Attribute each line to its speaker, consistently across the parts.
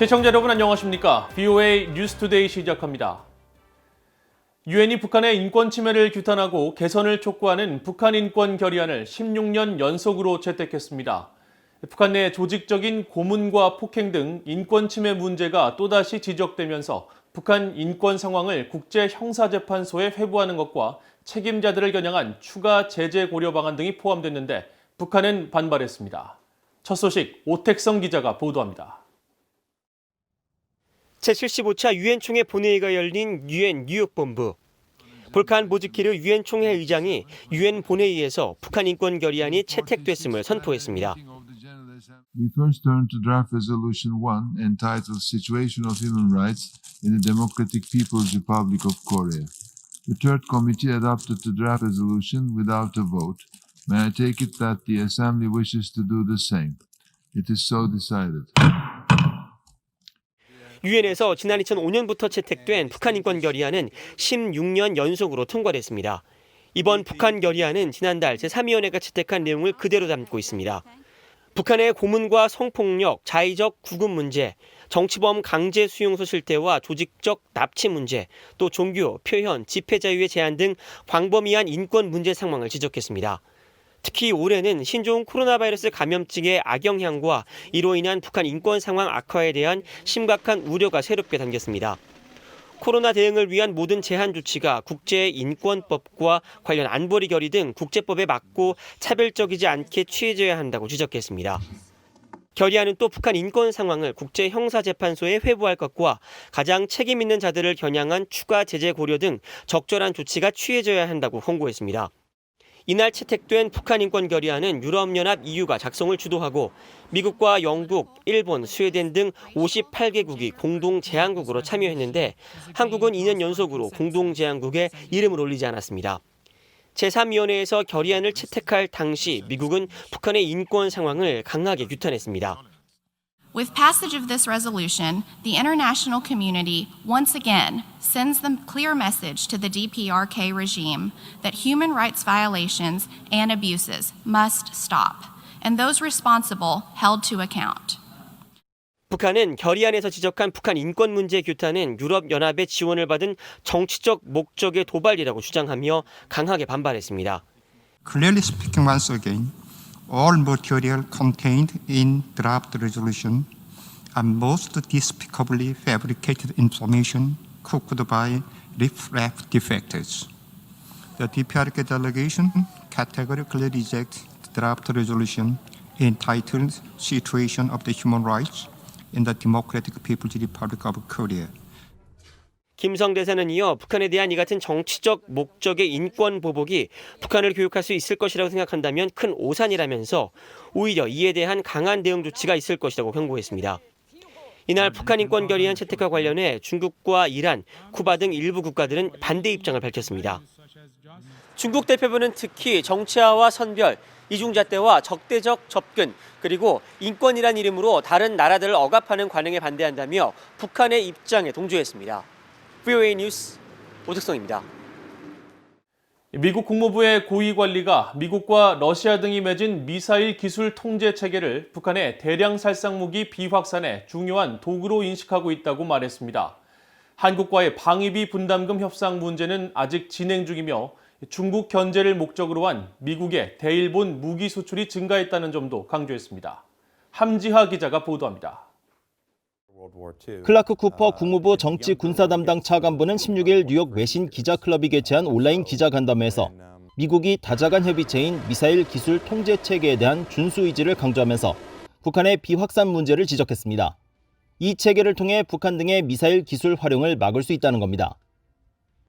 Speaker 1: 시청자 여러분 안녕하십니까? BOA 뉴스투데이 시작합니다. 유엔이 북한의 인권 침해를 규탄하고 개선을 촉구하는 북한 인권 결의안을 16년 연속으로 채택했습니다. 북한 내 조직적인 고문과 폭행 등 인권 침해 문제가 또다시 지적되면서 북한 인권 상황을 국제 형사재판소에 회부하는 것과 책임자들을 겨냥한 추가 제재 고려 방안 등이 포함됐는데 북한은 반발했습니다. 첫 소식 오택성 기자가 보도합니다.
Speaker 2: 제75차 유엔 총회 본회의가 열린 유엔 뉴욕 본부. 볼칸 보즈키르 유엔 총회 의장이 유엔 본회의에서 북한 인권 결의안이 채택됐음을 선포했습니다.
Speaker 3: We first turn to draft resolution 1 entitled Situation of Human Rights in the Democratic People's Republic of Korea. The third committee adopted the draft resolution without a vote. May I take it that the Assembly wishes to do the same? It is so decided.
Speaker 2: 유엔에서 지난 2005년부터 채택된 북한 인권 결의안은 16년 연속으로 통과됐습니다. 이번 북한 결의안은 지난달 제3위원회가 채택한 내용을 그대로 담고 있습니다. 북한의 고문과 성폭력, 자의적 구금 문제, 정치범 강제 수용소 실태와 조직적 납치 문제, 또 종교, 표현, 집회 자유의 제한 등 광범위한 인권 문제 상황을 지적했습니다. 특히 올해는 신종 코로나 바이러스 감염증의 악영향과 이로 인한 북한 인권 상황 악화에 대한 심각한 우려가 새롭게 담겼습니다. 코로나 대응을 위한 모든 제한 조치가 국제인권법과 관련 안보리 결의 등 국제법에 맞고 차별적이지 않게 취해져야 한다고 지적했습니다. 결의안은 또 북한 인권 상황을 국제 형사 재판소에 회부할 것과 가장 책임 있는 자들을 겨냥한 추가 제재 고려 등 적절한 조치가 취해져야 한다고 홍보했습니다. 이날 채택된 북한 인권 결의안은 유럽연합 EU가 작성을 주도하고 미국과 영국, 일본, 스웨덴 등 58개국이 공동 제안국으로 참여했는데 한국은 2년 연속으로 공동 제안국에 이름을 올리지 않았습니다. 제3위원회에서 결의안을 채택할 당시 미국은 북한의 인권 상황을 강하게 규탄했습니다.
Speaker 4: With passage of this resolution, the international community once again sends the clear message to the DPRK regime that human rights violations and abuses must stop, and those responsible held to account.
Speaker 2: 북한은 결의안에서 지적한 북한 인권 문제 규탄은 유럽연합의 지원을 받은 정치적 목적의 도발이라고 주장하며 강하게 반발했습니다.
Speaker 5: Clearly speaking once again, all material contained in draft resolution are most despicably fabricated information cooked by riffraff defectors. The DPRK delegation categorically rejects the draft resolution entitled Situation of the Human Rights in the Democratic People's Republic of Korea.
Speaker 2: 김성 대사는 이어 북한에 대한 이 같은 정치적 목적의 인권 보복이 북한을 교육할 수 있을 것이라고 생각한다면 큰 오산이라면서 오히려 이에 대한 강한 대응 조치가 있을 것이라고 경고했습니다. 이날 북한 인권 결의안 채택과 관련해 중국과 이란, 쿠바 등 일부 국가들은 반대 입장을 밝혔습니다. 중국 대표부는 특히 정치화와 선별, 이중잣대와 적대적 접근, 그리고 인권이란 이름으로 다른 나라들을 억압하는 관행에 반대한다며 북한의 입장에 동조했습니다. VOA 뉴스 오특성입니다.
Speaker 1: 미국 국무부의 고위 관리가 미국과 러시아 등이 맺은 미사일 기술 통제 체계를 북한의 대량 살상 무기 비확산의 중요한 도구로 인식하고 있다고 말했습니다. 한국과의 방위비 분담금 협상 문제는 아직 진행 중이며 중국 견제를 목적으로 한 미국의 대일본 무기 수출이 증가했다는 점도 강조했습니다. 함지하 기자가 보도합니다.
Speaker 6: 클라크 쿠퍼 국무부 정치 군사 담당 차관보는 16일 뉴욕 외신 기자 클럽이 개최한 온라인 기자 간담회에서 미국이 다자간 협의체인 미사일 기술 통제 체계에 대한 준수 의지를 강조하면서 북한의 비확산 문제를 지적했습니다. 이 체계를 통해 북한 등의 미사일 기술 활용을 막을 수 있다는 겁니다.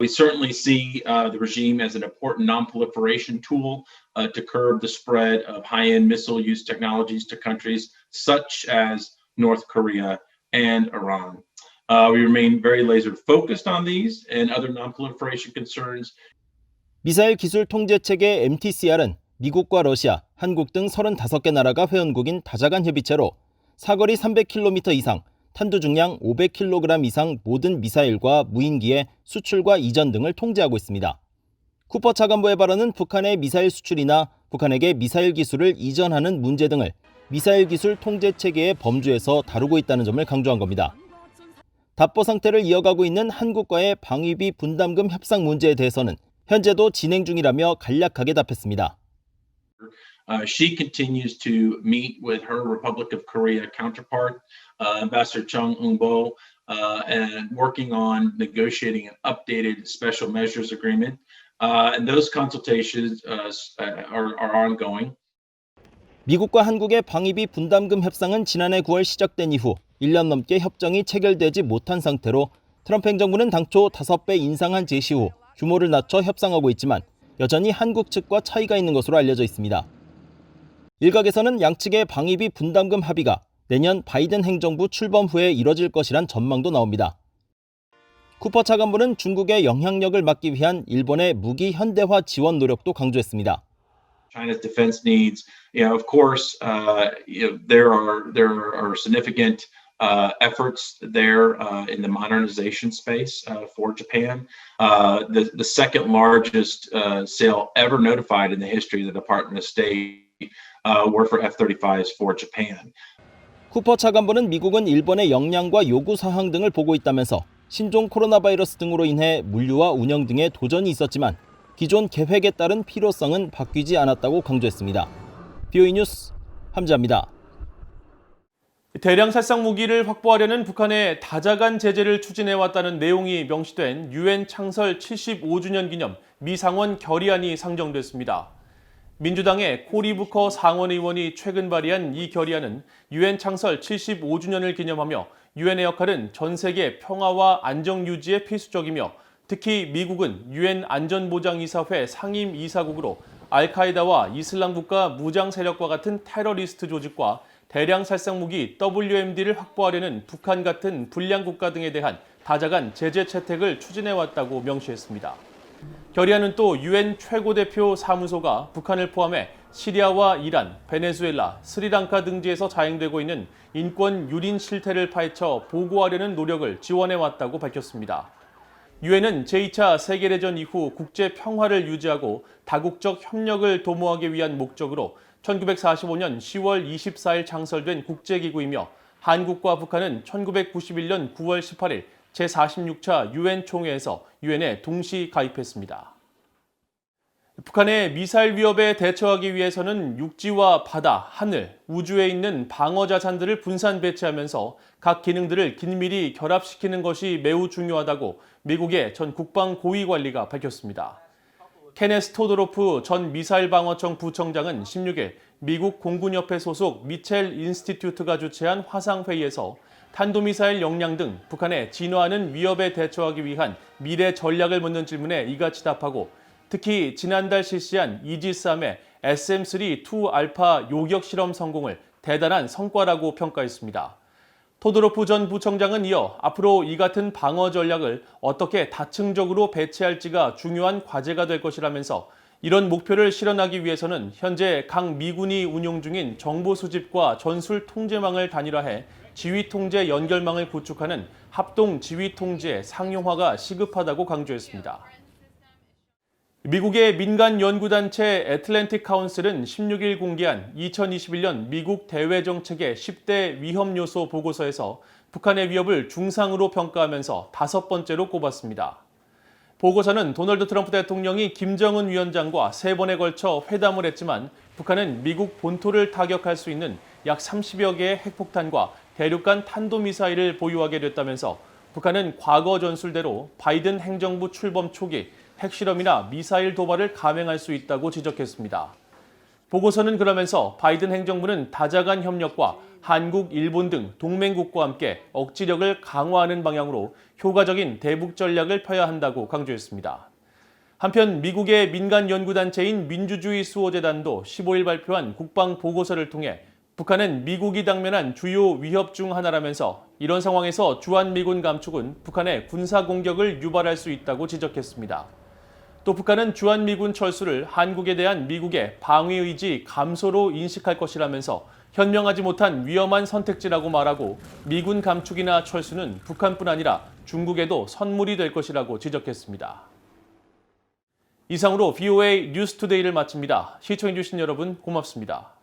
Speaker 7: We certainly see uh, the regime as an important non-proliferation tool uh, to curb the spread of high-end missile use technologies to countries such as North Korea and Iran. Uh, we remain very laser focused on these and other non-proliferation concerns.
Speaker 6: 미사일 기술 통제 체계 MTCR은 미국과 러시아, 한국 등 35개 나라가 회원국인 다자간 협의체로 사거리 300km 이상, 탄두 중량 500kg 이상 모든 미사일과 무인기의 수출과 이전 등을 통제하고 있습니다. 쿠퍼 차관보의 발언은 북한의 미사일 수출이나 북한에게 미사일 기술을 이전하는 문제 등을 미사일 기술 통제 체계의 범주에서 다루고 있다는 점을 강조한 겁니다. 답보 상태를 이어가고 있는 한국과의 방위비 분담금 협상 문제에 대해서는 현재도 진행 중이라며 간략하게 답했습니다.
Speaker 7: Uh, she continues to meet with her Republic of Korea counterpart, uh, Ambassador Chung Eun-bo, uh, and working on negotiating an updated special measures agreement. Uh, and those consultations uh, uh, are, are ongoing.
Speaker 6: 미국과 한국의 방위비 분담금 협상은 지난해 9월 시작된 이후 1년 넘게 협정이 체결되지 못한 상태로 트럼프 행정부는 당초 5배 인상한 제시 후 규모를 낮춰 협상하고 있지만 여전히 한국 측과 차이가 있는 것으로 알려져 있습니다. 일각에서는 양측의 방위비 분담금 합의가 내년 바이든 행정부 출범 후에 이뤄질 것이란 전망도 나옵니다. 쿠퍼 차관보는 중국의 영향력을 막기 위한 일본의 무기 현대화 지원 노력도 강조했습니다.
Speaker 7: China's defense needs, you know, of course, uh, you know, there are there are significant uh, efforts there uh, in the modernization space uh, for Japan. Uh, the the second largest uh, sale ever notified in the history of the Department of State uh, were for F-35s for Japan.
Speaker 6: 쿠퍼 차관보는 미국은 일본의 역량과 요구 사항 등을 보고 있다면서 신종 코로나 바이러스 등으로 인해 물류와 운영 등에 도전이 있었지만 기존 계획에 따른 필요성은 바뀌지 않았다고 강조했습니다. BOE 뉴스 함지아입니다.
Speaker 1: 대량 살상 무기를 확보하려는 북한의 다자간 제재를 추진해왔다는 내용이 명시된 유엔 창설 75주년 기념 미상원 결의안이 상정됐습니다. 민주당의 코리 부커 상원 의원이 최근 발의한 이 결의안은 유엔 창설 75주년을 기념하며 유엔의 역할은 전 세계 평화와 안정 유지에 필수적이며 특히 미국은 유엔 안전보장이사회 상임 이사국으로 알카에다와 이슬람 국가 무장 세력과 같은 테러리스트 조직과 대량 살상 무기 WMD를 확보하려는 북한 같은 불량 국가 등에 대한 다자간 제재 채택을 추진해 왔다고 명시했습니다. 결의안은 또 유엔 최고대표 사무소가 북한을 포함해 시리아와 이란, 베네수엘라, 스리랑카 등지에서 자행되고 있는 인권 유린 실태를 파헤쳐 보고하려는 노력을 지원해 왔다고 밝혔습니다. 유엔은 제2차 세계대전 이후 국제 평화를 유지하고 다국적 협력을 도모하기 위한 목적으로 1945년 10월 24일 창설된 국제기구이며 한국과 북한은 1991년 9월 18일 제46차 유엔 총회에서 유엔에 동시 가입했습니다. 북한의 미사일 위협에 대처하기 위해서는 육지와 바다, 하늘, 우주에 있는 방어 자산들을 분산 배치하면서 각 기능들을 긴밀히 결합시키는 것이 매우 중요하다고 미국의 전 국방 고위 관리가 밝혔습니다. 케네스 토도로프 전 미사일 방어청 부청장은 16일 미국 공군협회 소속 미첼 인스티튜트가 주최한 화상회의에서 탄도미사일 역량 등 북한의 진화하는 위협에 대처하기 위한 미래 전략을 묻는 질문에 이같이 답하고 특히 지난달 실시한 이지스함의 SM-3 2알파 요격 실험 성공을 대단한 성과라고 평가했습니다. 토드로프 전 부청장은 이어 앞으로 이 같은 방어 전략을 어떻게 다층적으로 배치할지가 중요한 과제가 될 것이라면서 이런 목표를 실현하기 위해서는 현재 각 미군이 운용 중인 정보 수집과 전술 통제망을 단일화해 지휘 통제 연결망을 구축하는 합동 지휘 통제 상용화가 시급하다고 강조했습니다. 미국의 민간 연구단체 애틀랜틱 카운슬은 16일 공개한 2021년 미국 대외 정책의 10대 위험 요소 보고서에서 북한의 위협을 중상으로 평가하면서 다섯 번째로 꼽았습니다. 보고서는 도널드 트럼프 대통령이 김정은 위원장과 세 번에 걸쳐 회담을 했지만 북한은 미국 본토를 타격할 수 있는 약 30여 개의 핵폭탄과 대륙간 탄도미사일을 보유하게 됐다면서 북한은 과거 전술대로 바이든 행정부 출범 초기 핵실험이나 미사일 도발을 감행할 수 있다고 지적했습니다. 보고서는 그러면서 바이든 행정부는 다자간 협력과 한국, 일본 등 동맹국과 함께 억지력을 강화하는 방향으로 효과적인 대북 전략을 펴야 한다고 강조했습니다. 한편 미국의 민간 연구단체인 민주주의 수호재단도 15일 발표한 국방 보고서를 통해 북한은 미국이 당면한 주요 위협 중 하나라면서 이런 상황에서 주한미군 감축은 북한의 군사 공격을 유발할 수 있다고 지적했습니다. 또 북한은 주한미군 철수를 한국에 대한 미국의 방위 의지 감소로 인식할 것이라면서 현명하지 못한 위험한 선택지라고 말하고 미군 감축이나 철수는 북한뿐 아니라 중국에도 선물이 될 것이라고 지적했습니다. 이상으로 VOA 뉴스투데이를 마칩니다. 시청해주신 여러분 고맙습니다.